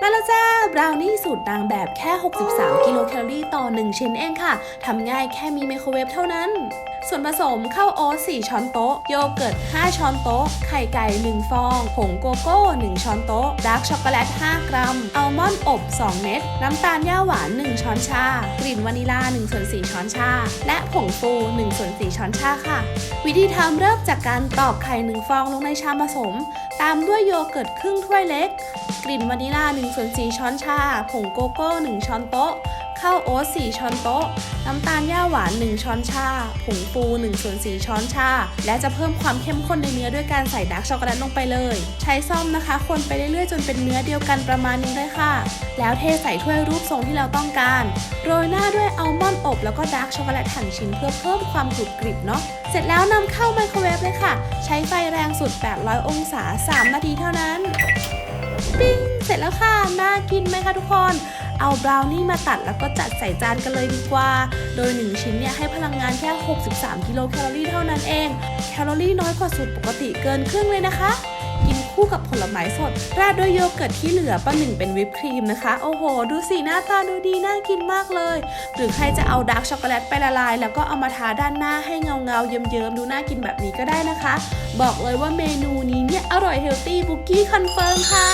มาแล้วจ้าบราวนี่สูตรนางแบบแค่ 63 กิโลแคลอรี่ต่อ 1 ชิ้นเองค่ะ ทำง่ายแค่มีไมโครเวฟเท่านั้น ส่วนผสมข้าวโอ๊ต4ช้อนโต๊ะ โยเกิร์ต 5 ช้อนโต๊ะ ไข่ไก่ 1 ฟอง ผงโกโก้ 1 ช้อนโต๊ะ ดาร์กช็อกโกแลต 5 กรัม อัลมอนด์อบ 2 เม็ด น้ำตาลย่าหวาน 1 ช้อนชา กลิ่นวานิลา1ส่วน4ช้อนชา และผงฟู1ส่วน4ช้อนชาค่ะ วิธีทำเริ่มจากการตอกไข่1ฟองลงในชามผสม ตามด้วยโยเกิร์ตครึ่งถ้วยเล็กก ลิ่นวานิลา1ส่วน4ช้อนชา ผงโกโก้ 1 ช้อนโต๊ะ ข้าวโอ๊ต4ช้อนโต๊ะ น้ำตาลย่าหวาน 1 ช้อนชา ผงฟู1ส่วน4ช้อนชา และจะเพิ่มความเข้มข้นในเนื้อด้วยการใส่ดาร์กช็อกโกแลตลงไปเลย ใช้ซ่อมนะคะ คนไปเรื่อยๆ จนเป็นเนื้อเดียวกันประมาณนี้เลยค่ะ แล้วเทใส่ถ้วยรูปทรงที่เราต้องการ โรยหน้าด้วยอัลมอนด์อบแล้วก็ดาร์กช็อกโกแลตหั่นชิ้นเพื่อเพิ่มความกรุบกริบเนาะ เสร็จแล้วนำเข้าไมโครเวฟเลยค่ะ ใช้ไฟแรงสุด 800 องศา 3 นาทีเท่านั้น แล้วค่ะ น่ากินไหมคะทุกคน เอาบราวนี่มาตัดแล้วก็จัดใส่จานกันเลยดีกว่า โดย 1 ชิ้นเนี่ยให้พลังงานแค่ 63 กิโลแคลอรี่เท่านั้นเอง แคลอรี่น้อยกว่าสูตรปกติเกินครึ่งเลยนะคะ กินคู่กับผลไม้สด ราดด้วยโยเกิร์ตที่เหลือประหนึ่งเป็นวิปครีมนะคะ โอ้โห ดูสีหน้าตาดูดีน่ากินมากเลย หรือใครจะเอาดาร์กช็อกโกแลตไปละลาย แล้วก็เอามาทาด้านหน้าให้เงาเงาๆเยิ้มๆดูน่ากินแบบนี้ก็ได้นะคะ บอกเลยว่าเมนูนี้เนี่ยอร่อยเฮลตี้บุกกี้คอนเฟิร์มค่ะ